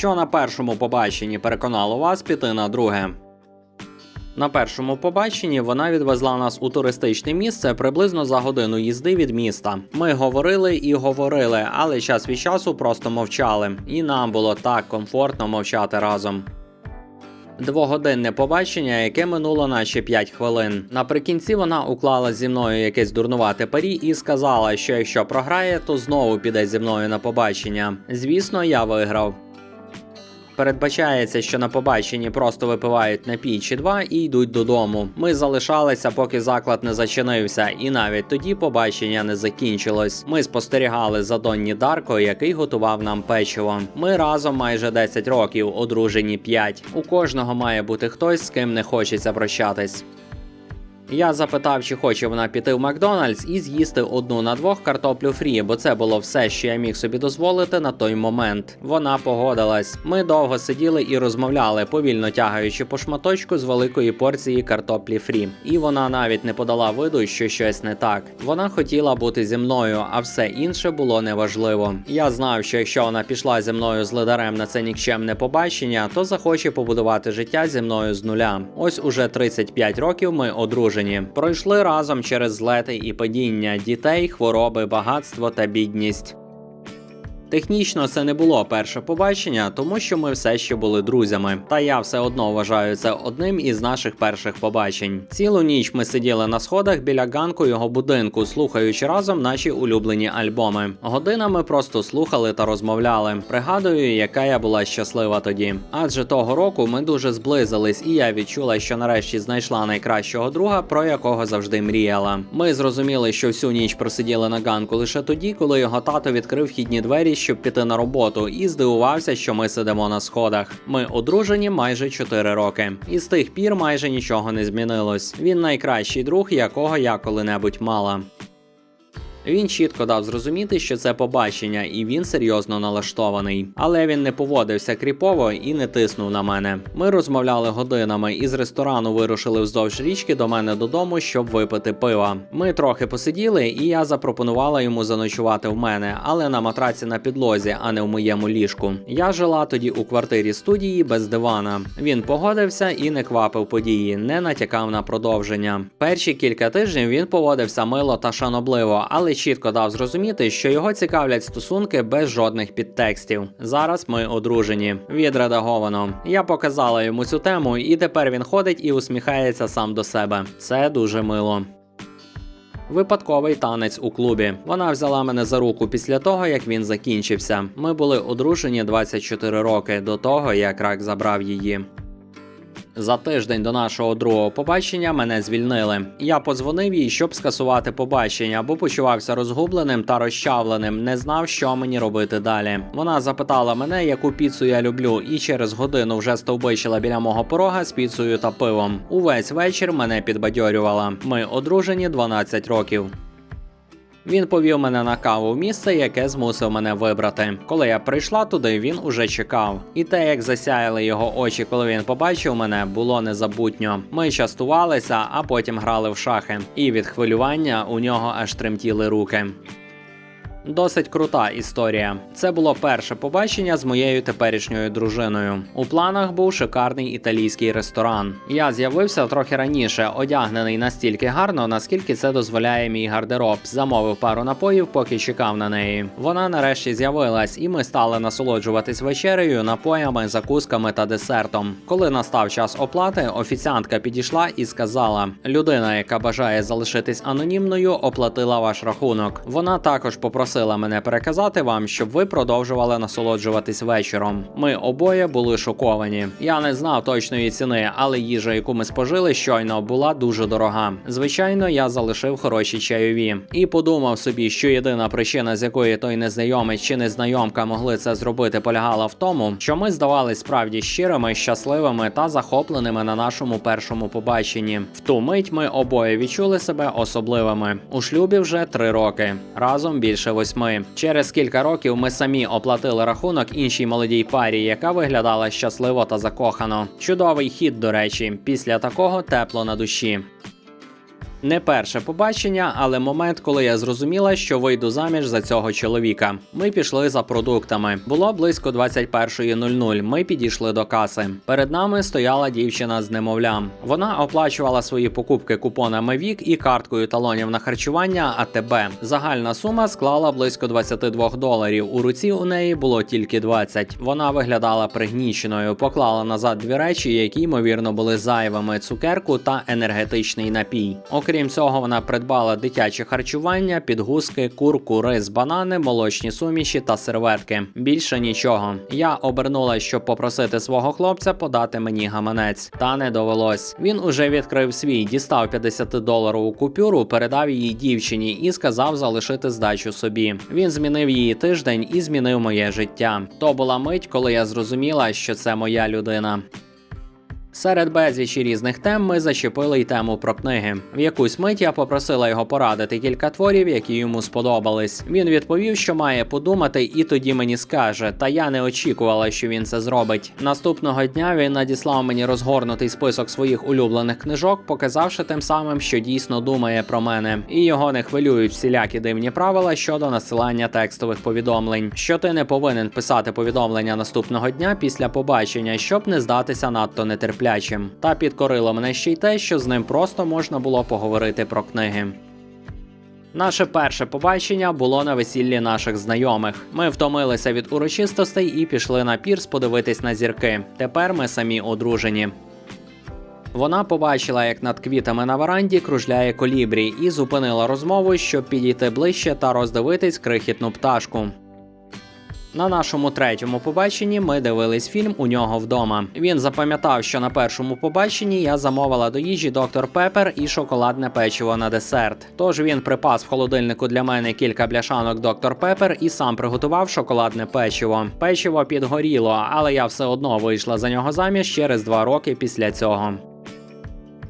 що на першому побаченні переконало вас піти на друге. На першому побаченні вона відвезла нас у туристичне місце приблизно за годину їзди від міста. Ми говорили і говорили, але час від часу просто мовчали, і нам було так комфортно мовчати разом. Двогодинне побачення, яке минуло наче 5 хвилин. Наприкінці вона уклала зі мною якесь дурнувате парі і сказала, що якщо програє, то знову піде зі мною на побачення. Звісно, я виграв. Передбачається, що на побаченні просто випивають напій чи два і йдуть додому. Ми залишалися, поки заклад не зачинився, і навіть тоді побачення не закінчилось. Ми спостерігали за Донні Дарко, який готував нам печиво. Ми разом майже 10 років, одружені 5. У кожного має бути хтось, з ким не хочеться прощатись. Я запитав, чи хоче вона піти в Макдональдс і з'їсти одну на двох картоплю фрі, бо це було все, що я міг собі дозволити на той момент. Вона погодилась. Ми довго сиділи і розмовляли, повільно тягаючи по шматочку з великої порції картоплі фрі. І вона навіть не подала виду, що щось не так. Вона хотіла бути зі мною, а все інше було неважливо. Я знав, що якщо вона пішла зі мною з лидарем на це нікчемне побачення, то захоче побудувати життя зі мною з нуля. Ось уже 35 років ми одружені. Пройшли разом через злети і падіння дітей, хвороби, багатство та бідність. Технічно це не було перше побачення, тому що ми все ще були друзями. Та я все одно вважаю це одним із наших перших побачень. Цілу ніч ми сиділи на сходах біля ганку його будинку, слухаючи разом наші улюблені альбоми. Годинами просто слухали та розмовляли. Пригадую, яка я була щаслива тоді. Адже того року ми дуже зблизились, і я відчула, що нарешті знайшла найкращого друга, про якого завжди мріяла. Ми зрозуміли, що всю ніч просиділи на ганку лише тоді, коли його тато відкрив вхідні двері щоб піти на роботу, і здивувався, що ми сидимо на сходах. Ми одружені майже 4 роки, і з тих пір майже нічого не змінилось. Він найкращий друг, якого я коли-небудь мала. Він чітко дав зрозуміти, що це побачення, і він серйозно налаштований. Але він не поводився кріпово і не тиснув на мене. Ми розмовляли годинами і з ресторану вирушили вздовж річки до мене додому, щоб випити пива. Ми трохи посиділи, і я запропонувала йому заночувати в мене, але на матраці на підлозі, а не в моєму ліжку. Я жила тоді у квартирі студії без дивана. Він погодився і не квапив події, не натякав на продовження. Перші кілька тижнів він поводився мило та шанобливо, але чітко дав зрозуміти, що його цікавлять стосунки без жодних підтекстів. Зараз ми одружені. Відредаговано. Я показала йому цю тему, і тепер він ходить і усміхається сам до себе. Це дуже мило. Випадковий танець у клубі. Вона взяла мене за руку після того, як він закінчився. Ми були одружені 24 роки до того, як рак забрав її. За тиждень до нашого другого побачення мене звільнили. Я подзвонив їй, щоб скасувати побачення, бо почувався розгубленим та розчавленим, не знав, що мені робити далі. Вона запитала мене, яку піцу я люблю, і через годину вже стовбичила біля мого порога з піцею та пивом. Увесь вечір мене підбадьорювала. Ми одружені 12 років. Він повів мене на каву в місце, яке змусив мене вибрати. Коли я прийшла туди, він уже чекав. І те, як засяяли його очі, коли він побачив мене, було незабутньо. Ми частувалися, а потім грали в шахи. І від хвилювання у нього аж тремтіли руки. Досить крута історія. Це було перше побачення з моєю теперішньою дружиною. У планах був шикарний італійський ресторан. Я з'явився трохи раніше, одягнений настільки гарно, наскільки це дозволяє мій гардероб. Замовив пару напоїв, поки чекав на неї. Вона нарешті з'явилась, і ми стали насолоджуватись вечерею, напоями, закусками та десертом. Коли настав час оплати, офіціантка підійшла і сказала: людина, яка бажає залишитись анонімною, оплатила ваш рахунок. Вона також попросила мене переказати вам, щоб ви продовжували насолоджуватись вечором. Ми обоє були шоковані. Я не знав точної ціни, але їжа, яку ми спожили, щойно була дуже дорога. Звичайно, я залишив хороші чайові і подумав собі, що єдина причина, з якої той незнайомець чи незнайомка могли це зробити, полягала в тому, що ми здавались справді щирими, щасливими та захопленими на нашому першому побаченні. В ту мить ми обоє відчули себе особливими. У шлюбі вже три роки, разом більше восьми. Через кілька років ми самі оплатили рахунок іншій молодій парі, яка виглядала щасливо та закохано. Чудовий хід, до речі, після такого тепло на душі. Не перше побачення, але момент, коли я зрозуміла, що вийду заміж за цього чоловіка. Ми пішли за продуктами. Було близько 21.00. Ми підійшли до каси. Перед нами стояла дівчина з немовлям. Вона оплачувала свої покупки купонами ВІК і карткою талонів на харчування АТБ. Загальна сума склала близько 22 доларів. У руці у неї було тільки 20. Вона виглядала пригніченою, поклала назад дві речі, які ймовірно були зайвими: цукерку та енергетичний напій. Окрім цього, вона придбала дитяче харчування, підгузки, курку, рис, банани, молочні суміші та серветки. Більше нічого. Я обернулась, щоб попросити свого хлопця подати мені гаманець. Та не довелось. Він уже відкрив свій, дістав 50-доларову купюру, передав її дівчині і сказав залишити здачу собі. Він змінив її тиждень і змінив моє життя. То була мить, коли я зрозуміла, що це моя людина. Серед безлічі різних тем ми зачепили й тему про книги. В якусь мить я попросила його порадити кілька творів, які йому сподобались. Він відповів, що має подумати, і тоді мені скаже. Та я не очікувала, що він це зробить. Наступного дня він надіслав мені розгорнутий список своїх улюблених книжок, показавши тим самим, що дійсно думає про мене, і його не хвилюють всілякі дивні правила щодо насилання текстових повідомлень. Що ти не повинен писати повідомлення наступного дня після побачення, щоб не здатися надто нетерплячим. Та підкорило мене ще й те, що з ним просто можна було поговорити про книги. Наше перше побачення було на весіллі наших знайомих. Ми втомилися від урочистостей і пішли на пірс подивитись на зірки. Тепер ми самі одружені. Вона побачила, як над квітами на веранді кружляє колібрі, і зупинила розмову, щоб підійти ближче та роздивитись крихітну пташку. На нашому третьому побаченні ми дивились фільм у нього вдома. Він запам'ятав, що на першому побаченні я замовила до їжі доктор Пепер і шоколадне печиво на десерт. Тож він припас в холодильнику для мене кілька бляшанок доктор Пепер і сам приготував шоколадне печиво. Печиво підгоріло, але я все одно вийшла за нього заміж через два роки після цього.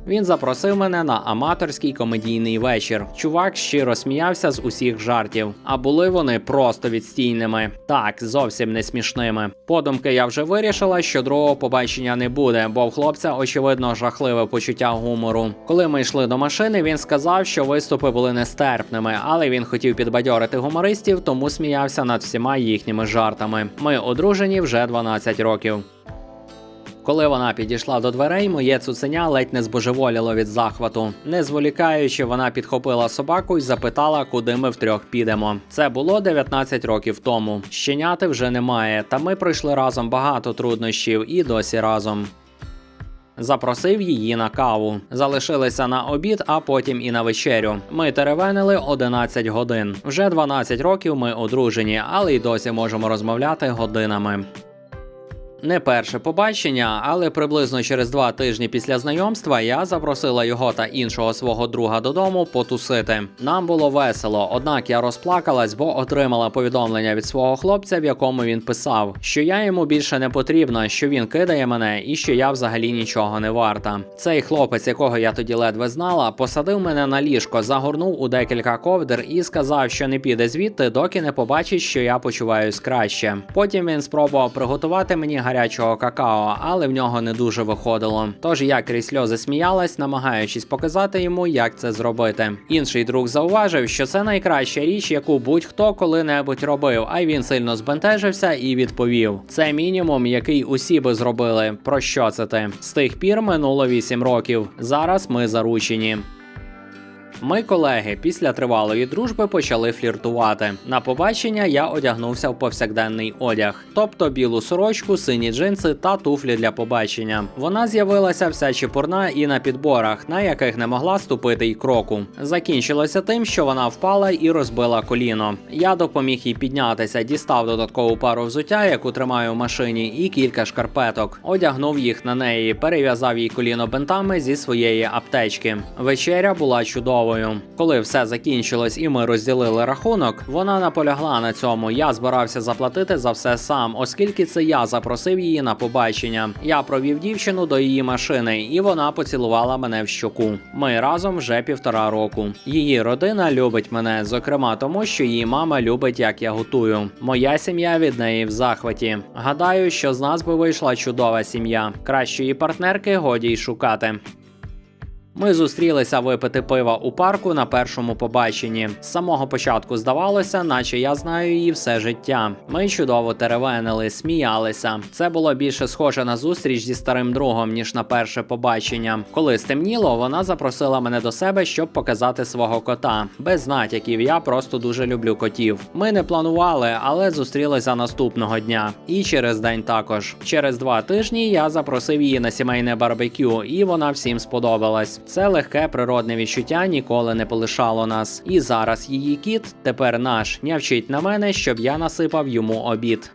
Він запросив мене на аматорський комедійний вечір. Чувак щиро сміявся з усіх жартів, а були вони просто відстійними. Так, зовсім не смішними. Подумки я вже вирішила, що другого побачення не буде, бо в хлопця очевидно жахливе почуття гумору. Коли ми йшли до машини, він сказав, що виступи були нестерпними, але він хотів підбадьорити гумористів, тому сміявся над всіма їхніми жартами. Ми одружені вже 12 років. Коли вона підійшла до дверей, моє цуценя ледь не збожеволіло від захвату. Не зволікаючи, вона підхопила собаку і запитала, куди ми втрьох підемо. Це було 19 років тому. Щеняти вже немає, та ми пройшли разом багато труднощів і досі разом. Запросив її на каву. Залишилися на обід, а потім і на вечерю. Ми теревенили 11 годин. Вже 12 років ми одружені, але й досі можемо розмовляти годинами. Не перше побачення, але приблизно через два тижні після знайомства я запросила його та іншого свого друга додому потусити. Нам було весело, однак я розплакалась, бо отримала повідомлення від свого хлопця, в якому він писав, що я йому більше не потрібна, що він кидає мене і що я взагалі нічого не варта. Цей хлопець, якого я тоді ледве знала, посадив мене на ліжко, загорнув у декілька ковдр і сказав, що не піде звідти, доки не побачить, що я почуваюсь краще. Потім він спробував приготувати мені гарячого какао, але в нього не дуже виходило. Тож я крізь сльози сміялась, намагаючись показати йому, як це зробити. Інший друг зауважив, що це найкраща річ, яку будь-хто коли-небудь робив. А він сильно збентежився і відповів: це мінімум, який усі би зробили. Про що це ти? З тих пір минуло 8 років. Зараз ми заручені. Ми, колеги, після тривалої дружби почали фліртувати. На побачення я одягнувся в повсякденний одяг, тобто білу сорочку, сині джинси та туфлі для побачення. Вона з'явилася вся чепурна і на підборах, на яких не могла ступити й кроку. Закінчилося тим, що вона впала і розбила коліно. Я допоміг їй піднятися, дістав додаткову пару взуття, яку тримаю в машині, і кілька шкарпеток. Одягнув їх на неї, перев'язав їй коліно бентами зі своєї аптечки. Вечеря була чудовою. Коли все закінчилось і ми розділили рахунок, вона наполягла на цьому. Я збирався заплатити за все сам, оскільки це я запросив її на побачення. Я провів дівчину до її машини, і вона поцілувала мене в щоку. Ми разом вже півтора року. Її родина любить мене, зокрема тому, що її мама любить, як я готую. Моя сім'я від неї в захваті. Гадаю, що з нас би вийшла чудова сім'я. Кращої партнерки годі й шукати. Ми зустрілися випити пива у парку на першому побаченні. З самого початку здавалося, наче я знаю її все життя. Ми чудово теревенили, сміялися. Це було більше схоже на зустріч зі старим другом, ніж на перше побачення. Коли стемніло, вона запросила мене до себе, щоб показати свого кота. Без натяків, я просто дуже люблю котів. Ми не планували, але зустрілися наступного дня. І через день також. Через два тижні я запросив її на сімейне барбекю, і вона всім сподобалась. Це легке природне відчуття ніколи не полишало нас. І зараз її кіт, тепер наш, нявчить на мене, щоб я насипав йому обід.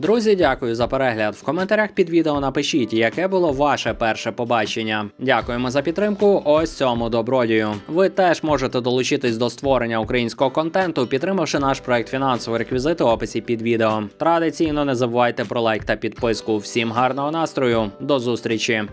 Друзі, дякую за перегляд. В коментарях під відео напишіть, яке було ваше перше побачення. Дякуємо за підтримку. Ось цьому добродію. Ви теж можете долучитись до створення українського контенту, підтримавши наш проект фінансові реквізити в описі під відео. Традиційно не забувайте про лайк та підписку. Всім гарного настрою, до зустрічі!